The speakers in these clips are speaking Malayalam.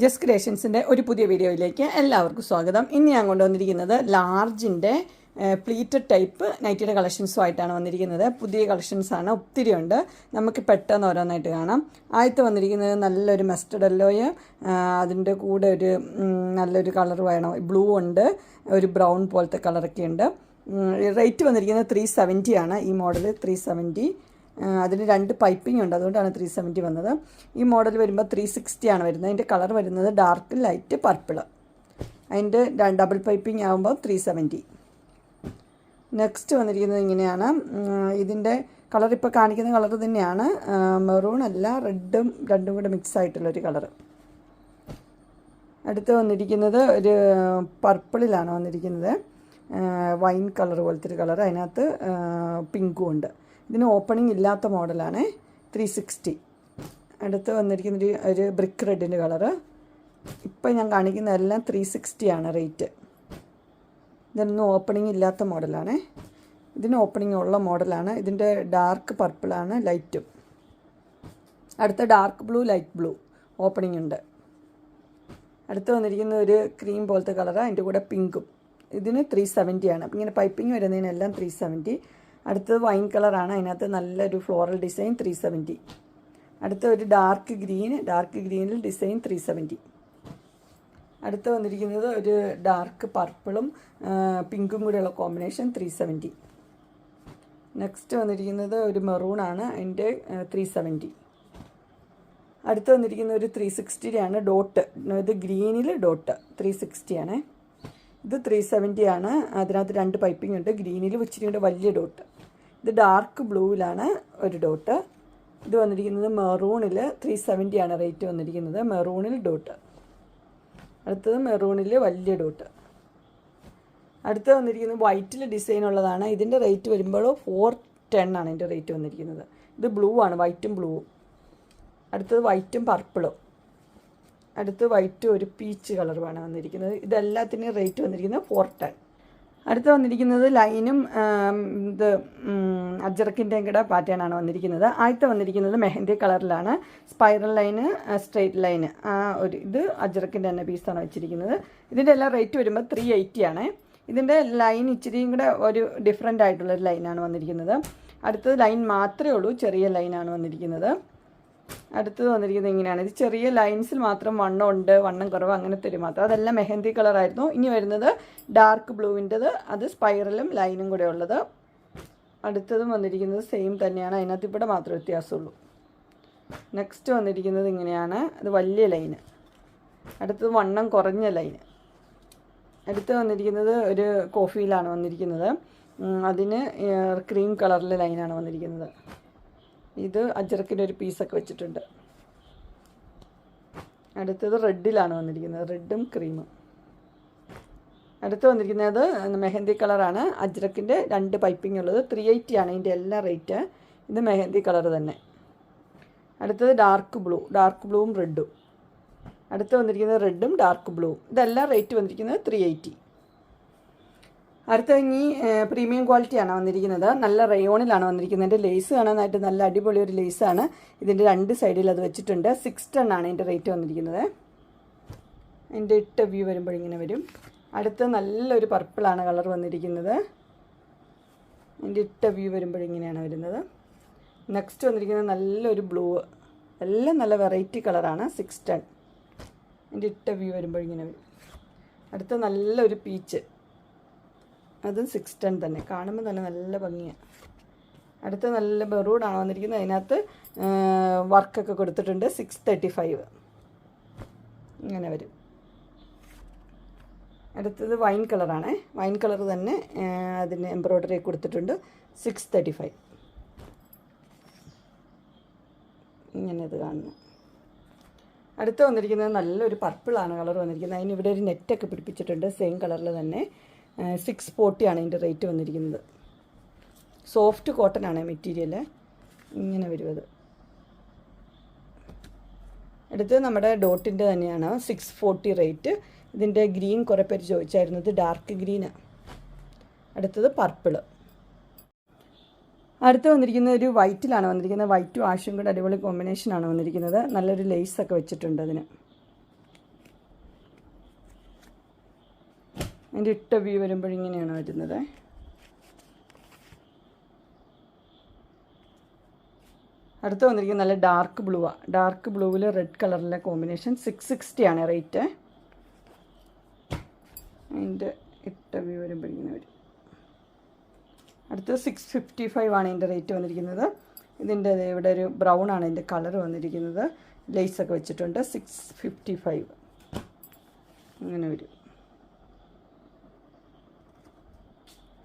ജസ് ക്രിയേഷൻസിന്റെ ഒരു പുതിയ വീഡിയോയിലേക്ക് എല്ലാവർക്കും സ്വാഗതം. ഇന്ന് ഞാൻ കൊണ്ടുവന്നിരിക്കുന്നത് ലാർജിന്റെ പ്ലീറ്റഡ് ടൈപ്പ് നൈറ്റിയുടെ കളക്ഷൻസുമായിട്ടാണ് വന്നിരിക്കുന്നത്. പുതിയ കളക്ഷൻസാണ് ഒത്തിരി ഉണ്ട്. നമുക്ക് പെട്ടെന്ന് ഓരോന്നായിട്ട് കാണാം. ആദ്യത്തെ വന്നിരിക്കുന്നത് നല്ലൊരു മസ്റ്റർഡ് എല്ലോയ് അതിന്റെ കൂടെ ഒരു നല്ലൊരു കളർ വേണം. ബ്ലൂ ഉണ്ട് ഒരു ബ്രൗൺ പോലത്തെ കളറൊക്കെ ഉണ്ട്. റേറ്റ് വന്നിരിക്കുന്നത് ത്രീ സെവന്റി ആണ്. ഈ മോഡൽ ത്രീ സെവന്റി അതിന് രണ്ട് പൈപ്പിംഗ് ഉണ്ട്. അതുകൊണ്ടാണ് ത്രീ സെവന്റി വന്നത്. ഈ മോഡൽ വരുമ്പോൾ ത്രീ സിക്സ്റ്റി ആണ് വരുന്നത്. അതിന്റെ കളർ വരുന്നത് ഡാർക്ക് ലൈറ്റ് പർപ്പിൾ അതിന്റെ ഡബിൾ പൈപ്പിംഗ് ആകുമ്പോൾ ത്രീ സെവന്റി നെക്സ്റ്റ് വന്നിരിക്കുന്നത് ഇങ്ങനെയാണ്. ഇതിന്റെ കളർ ഇപ്പോൾ കാണിക്കുന്ന കളർ തന്നെയാണ്. മെറൂൺ അല്ല റെഡും രണ്ടും കൂടെ മിക്സ് ആയിട്ടുള്ളൊരു കളർ അടുത്ത് വന്നിരിക്കുന്നത് ഒരു പർപ്പിളിലാണ് വന്നിരിക്കുന്നത്. വൈൻ കളർ പോലത്തെ ഒരു കളർ അതിനകത്ത് പിങ്കും ഉണ്ട്. ഇതിന് ഓപ്പണിംഗ് ഇല്ലാത്ത മോഡലാണ്. ത്രീ സിക്സ്റ്റി അടുത്ത് വന്നിരിക്കുന്നൊരു ഒരു ബ്രിക്ക് റെഡിന്റെ കളറ് ഇപ്പം ഞാൻ കാണിക്കുന്ന എല്ലാം ത്രീ സിക്സ്റ്റിയാണ് റേറ്റ് ഇതിനൊന്നും ഓപ്പണിംഗ് ഇല്ലാത്ത മോഡലാണ്. ഇതിന് ഓപ്പണിംഗ് ഉള്ള മോഡലാണ്. ഇതിന്റെ ഡാർക്ക് പർപ്പിളാണ് ലൈറ്റും അടുത്ത dark blue light blue opening ഉണ്ട്. അടുത്ത് വന്നിരിക്കുന്ന ഒരു ക്രീം പോലത്തെ കളറാണ് അതിന്റെ കൂടെ പിങ്കും ഇതിന് ത്രീ സെവന്റിയാണ് ഇങ്ങനെ പൈപ്പിംഗ് വരുന്നതിനെല്ലാം ത്രീ സെവന്റി അടുത്തത് വൈൻ കളറാണ്. അതിനകത്ത് നല്ലൊരു ഫ്ലോറൽ ഡിസൈൻ ത്രീ സെവന്റി. അടുത്ത ഒരു ഡാർക്ക് ഗ്രീൻ. ഡാർക്ക് ഗ്രീനിൽ ഡിസൈൻ ത്രീ സെവന്റി. അടുത്ത് വന്നിരിക്കുന്നത് ഒരു ഡാർക്ക് പർപ്പിളും പിങ്കും കൂടെയുള്ള കോമ്പിനേഷൻ ത്രീ സെവന്റി. നെക്സ്റ്റ് വന്നിരിക്കുന്നത് ഒരു മെറൂണാണ്. അതിന്റെ ത്രീ സെവന്റി. അടുത്ത് വന്നിരിക്കുന്ന ഒരു ത്രീ സിക്സ്റ്റിയാണ് ഡോട്ട് ഇത് ഗ്രീനിൽ ഡോട്ട് ത്രീ സിക്സ്റ്റിയാണ് ഇത് ത്രീ സെവന്റി ആണ്. അതിനകത്ത് രണ്ട് പൈപ്പിംഗ് ഉണ്ട്. ഗ്രീനിൽ വെച്ചിട്ടുണ്ട് വലിയ ഡോട്ട്. ഇത് ഡാർക്ക് ബ്ലൂവിലാണ് ഒരു ഡോട്ട് ഇത് വന്നിരിക്കുന്നത് മെറൂണിൽ ത്രീ സെവന്റി ആണ് റേറ്റ് വന്നിരിക്കുന്നത് മെറൂണിൽ ഡോട്ട് അടുത്തത് മെറൂണിൽ വലിയ ഡോട്ട് അടുത്ത് വന്നിരിക്കുന്നത് വൈറ്റിൽ ഡിസൈൻ ഉള്ളതാണ്. ഇതിന്റെ റേറ്റ് വരുമ്പോൾ ഫോർ ടെൻ ആണ് ഇതിന്റെ റേറ്റ് വന്നിരിക്കുന്നത്. ഇത് ബ്ലൂ ആണ് വൈറ്റും ബ്ലൂവും അടുത്തത് വൈറ്റും പർപ്പിളും അടുത്ത് വൈറ്റും ഒരു പീച്ച് കളറുമാണ് വന്നിരിക്കുന്നത്. ഇതെല്ലാത്തിന്റെയും റേറ്റ് വന്നിരിക്കുന്നത് ഫോർ ടെൻ അടുത്ത് വന്നിരിക്കുന്നത് ലൈനും ഇത് അജറക്കിന്റെയും കൂടെ പാറ്റേൺ ആണ് വന്നിരിക്കുന്നത്. ആദ്യത്തെ വന്നിരിക്കുന്നത് മെഹന്തി കളറിലാണ്. Spiral line straight line. ആ ഒരു ഇത് അജറക്കിന്റെ തന്നെ പീസാണ് വെച്ചിരിക്കുന്നത്. ഇതിന്റെ എല്ലാം റേറ്റ് വരുമ്പോൾ ത്രീ എയ്റ്റി ആണ്. ഇതിന്റെ ലൈൻ ഇച്ചിരിയും കൂടെ ഒരു ഡിഫറെന്റ് ആയിട്ടുള്ളൊരു ലൈനാണ് വന്നിരിക്കുന്നത്. അടുത്തത് ലൈൻ മാത്രമേ ഉള്ളൂ ചെറിയ ലൈനാണ് വന്നിരിക്കുന്നത്. അടുത്തത് വന്നിരിക്കുന്നത് ഇങ്ങനെയാണ്. ഇത് ചെറിയ ലൈൻസിൽ മാത്രം വണ്ണം ഉണ്ട് വണ്ണം കുറവ് അങ്ങനെ ഒരു മാത്രം അതെല്ലാം മെഹന്തി കളറായിരുന്നു ഇനി വരുന്നത് ഡാർക്ക് ബ്ലൂവിന്റെത് അത് സ്പൈറലും ലൈനും കൂടെ ഉള്ളത്. അടുത്തതും വന്നിരിക്കുന്നത് സെയിം തന്നെയാണ്. അതിനകത്ത് ഇവിടെ മാത്രമേ വ്യത്യാസമുള്ളൂ. നെക്സ്റ്റ് വന്നിരിക്കുന്നത് ഇങ്ങനെയാണ്. അത് വലിയ ലൈന് അടുത്തത് വണ്ണം കുറഞ്ഞ ലൈന് അടുത്ത് വന്നിരിക്കുന്നത് ഒരു കോഫിയിലാണ് വന്നിരിക്കുന്നത്. അതിന് ക്രീം കളറിലെ ലൈനാണ് വന്നിരിക്കുന്നത്. ഇത് അജറക്കിന്റെ ഒരു പീസൊക്കെ വെച്ചിട്ടുണ്ട്. അടുത്തത് റെഡിലാണ് വന്നിരിക്കുന്നത്. റെഡും ക്രീമും. അടുത്ത് വന്നിരിക്കുന്നത് മെഹന്തി കളറാണ്. അജ്രക്കിന്റെ രണ്ട് പൈപ്പിംഗ് ഉള്ളത്. ത്രീ എയ്റ്റി ആണ് ഇതിന്റെ എല്ലാ റേറ്റ്. ഇത് മെഹന്തി കളർ തന്നെ. അടുത്തത് ഡാർക്ക് ബ്ലൂ. ഡാർക്ക് ബ്ലൂവും റെഡും. അടുത്ത് വന്നിരിക്കുന്നത് റെഡും ഡാർക്ക് ബ്ലൂവും. ഇതെല്ലാം റേറ്റ് വന്നിരിക്കുന്നത് ത്രീ എയ്റ്റി അടുത്ത ഇനി പ്രീമിയം ക്വാളിറ്റിയാണ് വന്നിരിക്കുന്നത്. നല്ല റയോണിലാണ് വന്നിരിക്കുന്നത്. എന്റെ ലേസ് കാണാനായിട്ട് നല്ല അടിപൊളി ഒരു ലേസാണ് ഇതിന്റെ രണ്ട് സൈഡിൽ അത് വെച്ചിട്ടുണ്ട്. സിക്സ് ടൺ ആണ് ഇതിന്റെ റേറ്റ് വന്നിരിക്കുന്നത്. അതിന്റെ ഇട്ട വ്യൂ വരുമ്പോൾ ഇങ്ങനെ വരും. അടുത്ത നല്ലൊരു പർപ്പിളാണ് കളർ വന്നിരിക്കുന്നത്. അതിന്റെ ഇട്ട വ്യൂ വരുമ്പോൾ ഇങ്ങനെയാണ് വരുന്നത്. നെക്സ്റ്റ് വന്നിരിക്കുന്നത് നല്ലൊരു ബ്ലൂ എല്ലാം നല്ല വെറൈറ്റി കളറാണ് സിക്സ് ടൺ അതിന്റെ ഇട്ട വ്യൂ വരുമ്പോൾ ഇങ്ങനെ വരും. അടുത്ത നല്ലൊരു പീച്ച് അതും സിക്സ് ടെൻ തന്നെ. കാണുമ്പോൾ തന്നെ നല്ല ഭംഗിയാണ് അടുത്ത നല്ല ബെറൂഡാണ് വന്നിരിക്കുന്നത്. അതിനകത്ത് വർക്കൊക്കെ കൊടുത്തിട്ടുണ്ട്. സിക്സ് തേർട്ടി ഫൈവ് ഇങ്ങനെ വരും. അടുത്തത് വൈൻ കളറാണ് വൈൻ കളർ തന്നെ അതിന് എംബ്രോയ്ഡറി കൊടുത്തിട്ടുണ്ട്. സിക്സ് തേർട്ടി ഫൈവ് ഇങ്ങനെ ഇത് കാണുന്നു. അടുത്ത് വന്നിരിക്കുന്നത് നല്ലൊരു പർപ്പിളാണ് കളർ വന്നിരിക്കുന്നത്. അതിന് ഇവിടെ ഒരു നെറ്റൊക്കെ പിടിപ്പിച്ചിട്ടുണ്ട്. സെയിം കളറിൽ തന്നെ. സിക്സ് ഫോർട്ടിയാണ് ഇതിന്റെ റേറ്റ് വന്നിരിക്കുന്നത്. സോഫ്റ്റ് കോട്ടൺ ആണ് മെറ്റീരിയൽ ഇങ്ങനെ വരുന്നത്. അടുത്ത് നമ്മുടെ ഡോട്ടിന്റെ തന്നെയാണ് സിക്സ് ഫോർട്ടി റേറ്റ് ഇതിന്റെ ഗ്രീൻ കുറേ പേര് ചോദിച്ചായിരുന്നത് ഡാർക്ക് ഗ്രീൻ അടുത്തത് പർപ്പിൾ അടുത്ത് വന്നിരിക്കുന്നത് ഒരു വൈറ്റിലാണ് വന്നിരിക്കുന്നത്. വൈറ്റും ആഷും കൂടെ അടിപൊളി കോമ്പിനേഷനാണ് വന്നിരിക്കുന്നത്. നല്ലൊരു ലേസൊക്കെ വെച്ചിട്ടുണ്ട് അതിന്. അതിന്റെ ഇട്ട വ്യൂ വരുമ്പോഴിങ്ങനെയാണ് വരുന്നത്. അടുത്ത് വന്നിരിക്കുന്നത് നല്ല ഡാർക്ക് ബ്ലൂ ബ്ലൂവാണ് ഡാർക്ക് ബ്ലൂവിൽ റെഡ് കളറിലെ കോമ്പിനേഷൻ സിക്സ് സിക്സ്റ്റി ആണ് റേറ്റ് അതിന്റെ ഇട്ട വ്യൂ വരുമ്പോഴിങ്ങനെ വരും. അടുത്തത് സിക്സ് ഫിഫ്റ്റി ഫൈവ് ആണ് ഇതിന്റെ റേറ്റ് വന്നിരിക്കുന്നത്. ഇതിന്റെ ഇവിടെ ഒരു ബ്രൗൺ ആണ് ഇതിന്റെ കളർ വന്നിരിക്കുന്നത്. ലേസൊക്കെ വെച്ചിട്ടുണ്ട്. സിക്സ് ഫിഫ്റ്റി ഫൈവ് അങ്ങനെ വരും.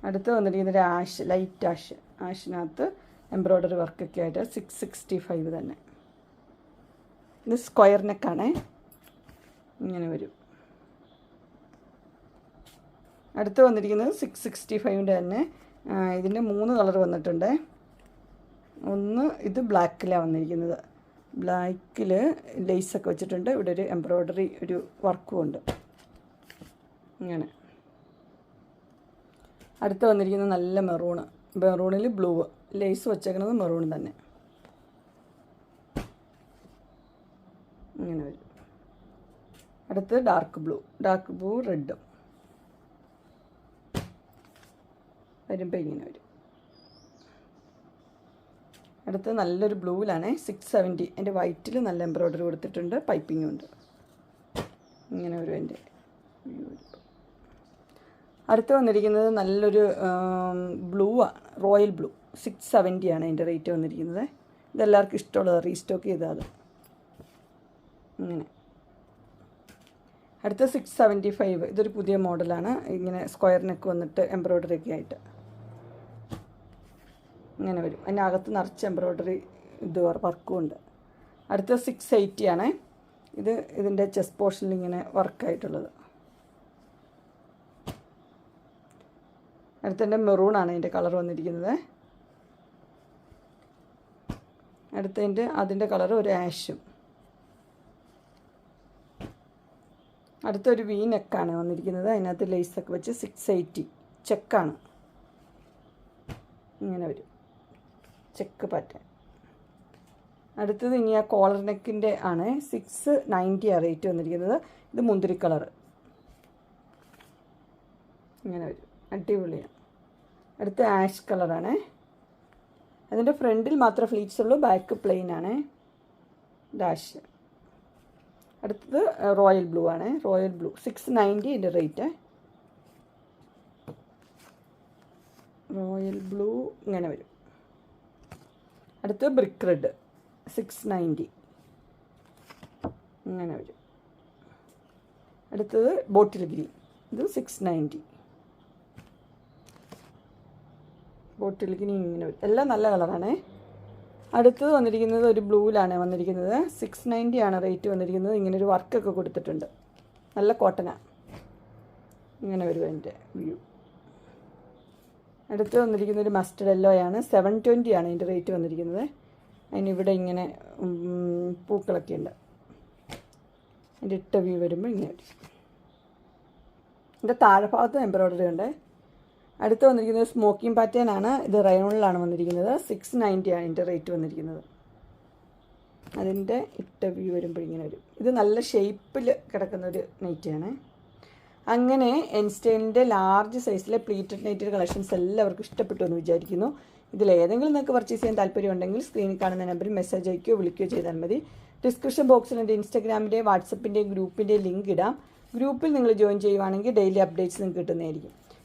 അടുത്ത് വന്നിരിക്കുന്നത് ആഷ് ലൈറ്റ് ആഷ് ആഷിനകത്ത് എംബ്രോയ്ഡറി വർക്കൊക്കെ ആയിട്ട് സിക്സ് സിക്സ്റ്റി ഫൈവ് തന്നെ. ഇത് സ്ക്വയർ നെക്കാണേ ഇങ്ങനെ വരും. അടുത്ത് വന്നിരിക്കുന്നത് സിക്സ് സിക്സ്റ്റി ഫൈവിന്റെ തന്നെ. ഇതിന്റെ മൂന്ന് കളർ വന്നിട്ടുണ്ട്. ഒന്ന് ഇത് ബ്ലാക്കിലാണ് വന്നിരിക്കുന്നത്. ബ്ലാക്കിൽ ലേസൊക്കെ വെച്ചിട്ടുണ്ട്. ഇവിടെ ഒരു എംബ്രോയ്ഡറി ഒരു വർക്കും ഉണ്ട്. ഇങ്ങനെ. അടുത്ത് വന്നിരിക്കുന്നത് നല്ല മെറൂണ്. മെറൂണിൽ ബ്ലൂ. ലേസ് വെച്ചേക്കുന്നത് മെറൂൺ തന്നെ. ഇങ്ങനെ വരും. അടുത്ത് ഡാർക്ക് ബ്ലൂ. ഡാർക്ക് ബ്ലൂ റെഡും. വരുമ്പോൾ ഇങ്ങനെ വരും. അടുത്ത് നല്ലൊരു ബ്ലൂവിലാണ്. Six seventy. എന്റെ വൈറ്റിൽ നല്ല എംബ്രോയ്ഡറി കൊടുത്തിട്ടുണ്ട്. പൈപ്പിങ്ങും ഉണ്ട്. ഇങ്ങനെ വരും എന്റെ അടുത്ത് വന്നിരിക്കുന്നത് നല്ലൊരു ബ്ലൂ ആണ് റോയൽ ബ്ലൂ സിക്സ് സെവന്റി ആണ് അതിന്റെ റേറ്റ് വന്നിരിക്കുന്നത്. ഇതെല്ലാവർക്കും ഇഷ്ടമുള്ളത് റീസ്റ്റോക്ക് ചെയ്താൽ ഇങ്ങനെ. അടുത്ത സിക്സ് സെവന്റി ഫൈവ് ഇതൊരു പുതിയ മോഡലാണ് ഇങ്ങനെ സ്ക്വയർ നെക്ക് വന്നിട്ട് എംബ്രോയ്ഡറി ഒക്കെ ആയിട്ട്. ഇങ്ങനെ വരും. അതിനകത്ത് നിറച്ച് എംബ്രോയ്ഡറി ഇത് വർക്കും ഉണ്ട്. അടുത്ത സിക്സ് എയ്റ്റി ആണ്. ഇത് ഇതിന്റെ ചെസ്റ്റ് പോർഷനിൽ ഇങ്ങനെ വർക്കായിട്ടുള്ളത് അടുത്തതിന്റെ മെറൂണാണ് അതിന്റെ കളർ വന്നിരിക്കുന്നത്. അടുത്തതിന്റെ അതിന്റെ കളർ ഒരു ആഷും അടുത്തൊരു വി നെക്കാണ് വന്നിരിക്കുന്നത്. അതിനകത്ത് ലേസൊക്കെ വെച്ച് സിക്സ് എയ്റ്റി ചെക്കാണ് ഇങ്ങനെ വരും. ചെക്ക് പാറ്റേൺ അടുത്തത് ഇനി ആ കോളർ നെക്കിന്റെ ആണ്. സിക്സ് നയന്റി ആ റേറ്റ് വന്നിരിക്കുന്നത്. ഇത് മുന്തിരി കളർ ഇങ്ങനെ വരും. അടിപൊളിയാണ്. അടുത്ത ആഷ് കളറാണ്. അതിന്റെ ഫ്രണ്ടിൽ മാത്രം ഫ്ലീറ്റ്സ് ഉള്ളൂ ബാക്ക് പ്ലെയിൻ ആണ്. ഡാഷ് അടുത്തത് റോയൽ ബ്ലൂ ആണ്. റോയൽ ബ്ലൂ സിക്സ് നയന്റി ഇതിന്റെ റേറ്റ് റോയൽ ബ്ലൂ ഇങ്ങനെ വരും. അടുത്ത് ബ്രിക്ക് റെഡ് സിക്സ് നയന്റി ഇങ്ങനെ വരും. അടുത്തത് ബോട്ടിൽ ഗ്രീൻ ഇത് സിക്സ് നയന്റി ബോട്ടിൽ ഗ്രീൻ ഇങ്ങനെ വരും. എല്ലാം നല്ല കളറാണേ. അടുത്തത് വന്നിരിക്കുന്നത് ഒരു ബ്ലൂവിലാണ് വന്നിരിക്കുന്നത്. സിക്സ് നയന്റി ആണ് റേറ്റ് വന്നിരിക്കുന്നത്. ഇങ്ങനെ ഒരു വർക്കൊക്കെ കൊടുത്തിട്ടുണ്ട്. നല്ല കോട്ടനാണ് ഇങ്ങനെ വരും അതിന്റെ വ്യൂ. അടുത്ത് വന്നിരിക്കുന്ന ഒരു മസ്റ്റർഡ് ആണ്. സെവൻ ട്വന്റി ആണ് ഇതിന്റെ റേറ്റ് വന്നിരിക്കുന്നത്. അതിനിവിടെ ഇങ്ങനെ പൂക്കളൊക്കെ ഉണ്ട്. അതിന്റെ ഇട്ട വ്യൂ വരുമ്പോൾ ഇങ്ങനെ വരും. ഇതിന്റെ താഴെ ഭാഗത്ത് എംബ്രോയ്ഡറി ഉണ്ട്. അടുത്ത് വന്നിരിക്കുന്നത് സ്മോക്കിംഗ് പാറ്റേൺ ആണ്. ഇത് റയോണിലാണ് വന്നിരിക്കുന്നത്. സിക്സ് നയന്റി ആണ് ഇതിന്റെ റേറ്റ് വന്നിരിക്കുന്നത്. അതിന്റെ ഇട്ട വ്യൂ വരുമ്പോൾ ഇങ്ങനെ വരും. ഇത് നല്ല ഷേപ്പിൽ കിടക്കുന്ന ഒരു നൈറ്റിയാണ് അങ്ങനെ എൻസ്റ്റൈനിന്റെ ലാർജ് സൈസിലെ പ്ലീറ്റഡ് നൈറ്റഡ് കളക്ഷൻസ് എല്ലാവർക്കും ഇഷ്ടപ്പെട്ടു എന്ന് വിചാരിക്കുന്നു. ഇതിൽ ഏതെങ്കിലും നിങ്ങൾക്ക് പർച്ചേസ് ചെയ്യാൻ താല്പര്യമുണ്ടെങ്കിൽ സ്ക്രീനിൽ കാണുന്ന നമ്പറിൽ മെസ്സേജ് അയക്കുകയോ വിളിക്കുകയോ ചെയ്താൽ മതി. ഡിസ്ക്രിപ്ഷൻ ബോക്സിൽ എന്റെ ഇൻസ്റ്റാഗ്രാമിന്റെ വാട്സപ്പിന്റെയും ഗ്രൂപ്പിന്റെ ലിങ്ക് ഇടാം. ഗ്രൂപ്പിൽ നിങ്ങൾ ജോയിൻ ചെയ്യുവാണെങ്കിൽ ഡെയിലി അപ്ഡേറ്റ്സ് നിങ്ങൾക്ക് കിട്ടുന്നതായിരിക്കും.